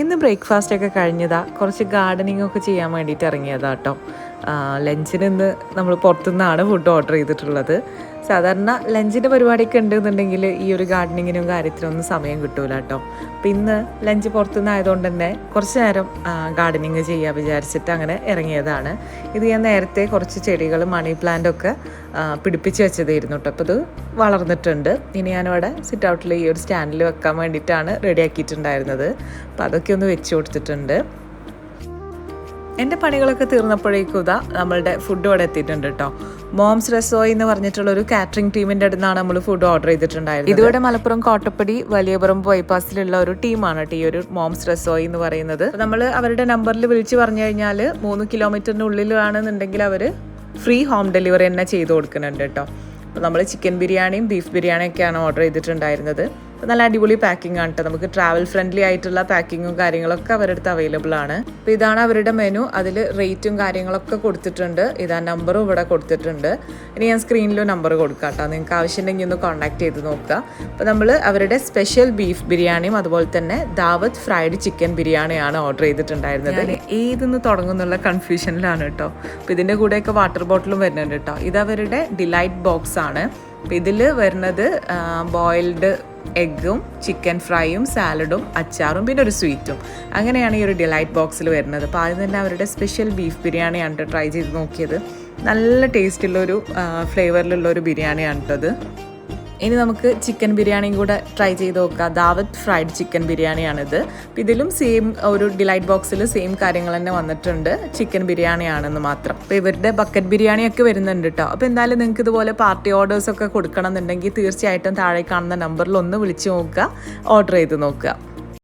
ഇന്ന് ബ്രേക്ക്ഫാസ്റ്റ് ഒക്കെ കഴിഞ്ഞതാ. കുറച്ച് ഗാർഡനിങ് ഒക്കെ ചെയ്യാൻ വേണ്ടിയിട്ട് ഇറങ്ങിയതാ കേട്ടോ ലഞ്ചിന് ഇന്ന് നമ്മൾ പുറത്തുനിന്നാണ് ഫുഡ് ഓർഡർ ചെയ്തിട്ടുള്ളത്. സാധാരണ ലഞ്ചിന്റെ പരിപാടിയൊക്കെ ഉണ്ടെന്നുണ്ടെങ്കിൽ ഈ ഒരു ഗാർഡനിങ്ങിനും കാര്യത്തിനൊന്നും സമയം കിട്ടൂല കേട്ടോ അപ്പം ഇന്ന് ലഞ്ച് പുറത്തുനിന്ന് ആയതുകൊണ്ട് തന്നെ കുറച്ച് നേരം ഗാർഡനിങ് ചെയ്യാൻ വിചാരിച്ചിട്ട് അങ്ങനെ ഇറങ്ങിയതാണ്. ഇത് ഞാൻ നേരത്തെ കുറച്ച് ചെടികൾ മണി പ്ലാന്റൊക്കെ പിടിപ്പിച്ച് വെച്ചതായിരുന്നു കേട്ടോ അപ്പോൾ ഇത് വളർന്നിട്ടുണ്ട്. ഇനി ഞാനിവിടെ സിറ്റ് ഔട്ടിൽ ഈ ഒരു സ്റ്റാൻഡിൽ വെക്കാൻ വേണ്ടിയിട്ടാണ് റെഡിയാക്കിയിട്ടുണ്ടായിരുന്നത് അപ്പോൾ അതൊക്കെ ഒന്ന് വെച്ച് കൊടുത്തിട്ടുണ്ട്. എന്റെ പണികളൊക്കെ തീർന്നപ്പോഴേക്കും ഇതാ നമ്മളുടെ ഫുഡ് ഇവിടെ എത്തിയിട്ടുണ്ട് കേട്ടോ മോംസ് റെസോയ് എന്ന് പറഞ്ഞിട്ടുള്ള ഒരു കാറ്ററിംഗ് ടീമിന്റെ അടുത്താണ് നമ്മൾ ഫുഡ് ഓർഡർ ചെയ്തിട്ടുണ്ടായിരുന്നത്. ഇതുവരെ മലപ്പുറം കോട്ടപ്പടി വലിയപുറം ബൈപ്പാസിലുള്ള ഒരു ടീമാണ് കേട്ടോ ഈ ഒരു മോംസ് റെസോയ് എന്ന് പറയുന്നത്. നമ്മൾ അവരുടെ നമ്പറിൽ വിളിച്ച് പറഞ്ഞു കഴിഞ്ഞാൽ മൂന്ന് കിലോമീറ്ററിന്റെ ഉള്ളിലാണെന്നുണ്ടെങ്കിൽ അവർ ഫ്രീ ഹോം ഡെലിവറി തന്നെ ചെയ്ത് കൊടുക്കുന്നുണ്ട് കേട്ടോ അപ്പോൾ നമ്മൾ ചിക്കൻ ബിരിയാണിയും ബീഫ് ബിരിയാണിയൊക്കെയാണ് ഓർഡർ ചെയ്തിട്ടുണ്ടായിരുന്നത്. നല്ല അടിപൊളി പാക്കിംഗ് ആണ് കേട്ടോ നമുക്ക് ട്രാവൽ ഫ്രണ്ട്ലി ആയിട്ടുള്ള പാക്കിങ്ങും കാര്യങ്ങളൊക്കെ അവരുടെ അടുത്ത് അവൈലബിൾ ആണ്. അപ്പോൾ ഇതാണ് അവരുടെ മെനു അതിൽ റേറ്റും കാര്യങ്ങളൊക്കെ കൊടുത്തിട്ടുണ്ട്. ഇതാ നമ്പറും ഇവിടെ കൊടുത്തിട്ടുണ്ട്. ഇനി ഞാൻ സ്ക്രീനിലും നമ്പർ കൊടുക്കാം കേട്ടോ നിങ്ങൾക്ക് ആവശ്യമുണ്ടെങ്കിൽ ഒന്ന് കോൺടാക്ട് ചെയ്ത് നോക്കുക. അപ്പോൾ നമ്മൾ അവരുടെ സ്പെഷ്യൽ ബീഫ് ബിരിയാണിയും അതുപോലെ തന്നെ ദാവത് ഫ്രൈഡ് ചിക്കൻ ബിരിയാണിയാണ് ഓർഡർ ചെയ്തിട്ടുണ്ടായിരുന്നത്. ഏതെന്ന് തുടങ്ങുന്നുള്ള കൺഫ്യൂഷനിലാണ് കേട്ടോ അപ്പോൾ ഇതിന്റെ കൂടെയൊക്കെ വാട്ടർ ബോട്ടിലും വരുന്നുണ്ട് കേട്ടോ ഇത് അവരുടെ ഡിലൈറ്റ് ബോക്സ് ആണ്. അപ്പോൾ ഇതിൽ വരുന്നത് ബോയിൽഡ് എഗ്ഗും ചിക്കൻ ഫ്രൈയും സാലഡും അച്ചാറും പിന്നെ ഒരു സ്വീറ്റും. അങ്ങനെയാണ് ഈ ഒരു ഡിലൈറ്റ് ബോക്സിൽ വരുന്നത്. അപ്പോൾ ആദ്യം തന്നെ അവരുടെ സ്പെഷ്യൽ ബീഫ് ബിരിയാണിയാണ് ട്രൈ ചെയ്ത് നോക്കിയത്. നല്ല ടേസ്റ്റുള്ളൊരു ഫ്ലേവറിലുള്ള ഒരു ബിരിയാണിയാണ് കേട്ടോ അത്. ഇനി നമുക്ക് ചിക്കൻ ബിരിയാണിയും കൂടെ ട്രൈ ചെയ്ത് നോക്കാം. ദാവത്ത് ഫ്രൈഡ് ചിക്കൻ ബിരിയാണിയാണിത്. ഇതിലും സെയിം ഒരു ഡിലൈറ്റ് ബോക്സിൽ സെയിം കാര്യങ്ങൾ തന്നെ വന്നിട്ടുണ്ട്. ചിക്കൻ ബിരിയാണിയാണെന്ന് മാത്രം. അപ്പോൾ ഇവരുടെ ബക്കറ്റ് ബിരിയാണിയൊക്കെ വരുന്നുണ്ട് കേട്ടോ അപ്പോൾ എന്തായാലും നിങ്ങൾക്ക് ഇതുപോലെ പാർട്ടി ഓർഡേഴ്സൊക്കെ കൊടുക്കണം എന്നുണ്ടെങ്കിൽ തീർച്ചയായിട്ടും താഴെ കാണുന്ന നമ്പറിൽ ഒന്ന് വിളിച്ച് നോക്കുക. ഓർഡർ ചെയ്ത് നോക്കുക.